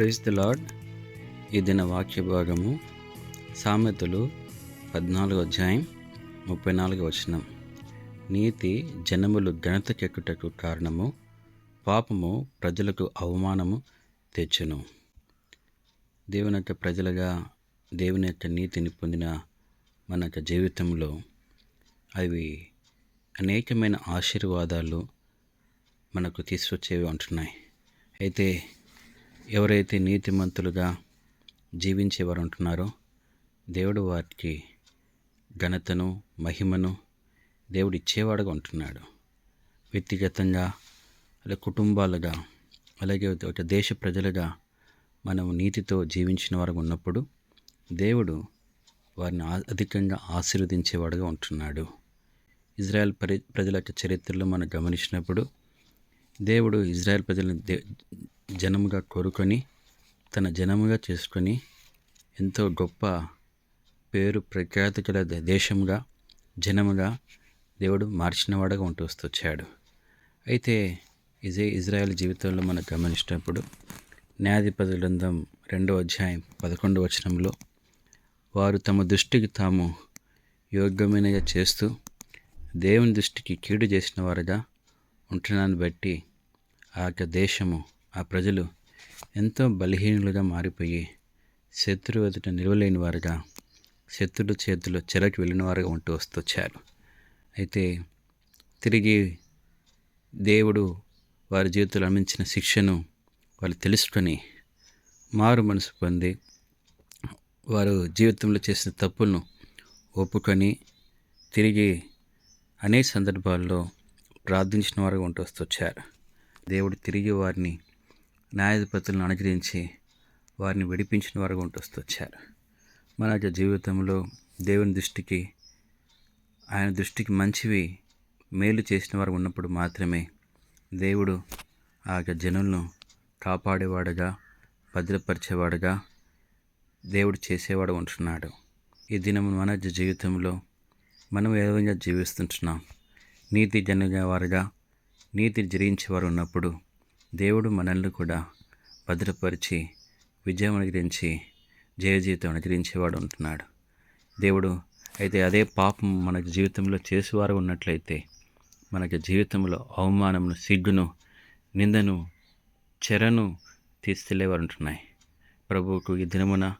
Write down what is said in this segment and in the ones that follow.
Praise the lord ఈ దిన వాక్య భాగము సామెతలు పద్నాలుగు అధ్యాయం ముప్పై నాలుగు వచనం. నీతి జనములు ఘనతకెక్కుటకు కారణము పాపము ప్రజలకు అవమానము తెచ్చును. దేవుని యొక్క ప్రజలుగా దేవుని యొక్క నీతిని పొందిన మన యొక్క జీవితంలో అవి అనేకమైన ఆశీర్వాదాలు మనకు తీసుకొచ్చేవి ఉంటున్నాయి అయితే ఎవరైతే నీతిమంతులుగా జీవించేవారు ఉంటున్నారో దేవుడు వారికి ఘనతను మహిమను దేవుడు ఇచ్చేవాడుగా ఉంటున్నాడు. వ్యక్తిగతంగా అలా కుటుంబాలుగా అలాగే ఒక దేశ ప్రజలుగా మనం నీతితో జీవించిన వారు ఉన్నప్పుడు దేవుడు వారిని అధికంగా ఆశీర్వదించేవాడుగా ఉంటున్నాడు. ఇజ్రాయెల్ ప్రజల యొక్క చరిత్రలో మనం గమనించినప్పుడు దేవుడు ఇజ్రాయెల్ ప్రజలను దే జనముగా కోరుకొని తన జనముగా చేసుకొని ఎంతో గొప్ప పేరు ప్రఖ్యాతి గల దేశముగా జనముగా దేవుడు మార్చినవాడుగా ఉంటూ వస్తూ వచ్చాడు అయితే ఇదే ఇజ్రాయెల్ జీవితంలో మనం గమనించినప్పుడు న్యాయాధిపతి గ్రంథం రెండో అధ్యాయం పదకొండు వచనంలో వారు తమ దృష్టికి తాము యోగ్యమైనగా చేస్తూ దేవుని దృష్టికి కీడు చేసిన వారుగా ఉంటున్నాను బట్టి ఆ యొక్క దేశము ఆ ప్రజలు ఎంతో బలహీనులుగా మారిపోయి శత్రువు ఎదుట నిలవలేని వారుగా శత్రుడు చేతిలో చెరకు వెళ్ళిన వారుగా ఉంటూ వస్తొచ్చారు. అయితే తిరిగి దేవుడు వారి జీవితంలో అందించిన శిక్షను వాళ్ళు తెలుసుకొని మారు మనసు పొంది వారు జీవితంలో చేసిన తప్పులను ఒప్పుకొని తిరిగి అనేక సందర్భాల్లో ప్రార్థించిన వారుగా ఉంటూ వస్తొచ్చారు. దేవుడు తిరిగి వారిని న్యాయాధిపతులను అనుగ్రహించి వారిని విడిపించిన వారుగా ఉంటూ వస్తూ వచ్చారు. మన యొక్క జీవితంలో దేవుని దృష్టికి ఆయన దృష్టికి మంచివి మేలు చేసిన వారు ఉన్నప్పుడు మాత్రమే దేవుడు ఆ యొక్క జనులను కాపాడేవాడుగా భద్రపరిచేవాడుగా దేవుడు చేసేవాడు ఉంటున్నాడు. ఈ దినం మన జీవితంలో మనం ఏ విధంగా జీవిస్తుంటున్నాం? నీతి జనగా వారుగా నీతి జరించేవారు ఉన్నప్పుడు దేవుడు మనల్ని కూడా భద్రపరిచి విజయం అనుగ్రహించి జయ అనుగ్రహించేవాడు ఉంటున్నాడు. దేవుడు అయితే అదే పాపం మన జీవితంలో చేసేవారు ఉన్నట్లయితే మనకి జీవితంలో అవమానమును సిగ్గును నిందను చెరను తీసుకెళ్ళేవారు ఉంటున్నాయి. ప్రభువుకు ఈ దినమున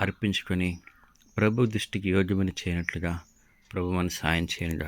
అర్పించుకొని ప్రభు దృష్టికి యోగ్యమని చేయనట్లుగా ప్రభు మన సాయం చేయను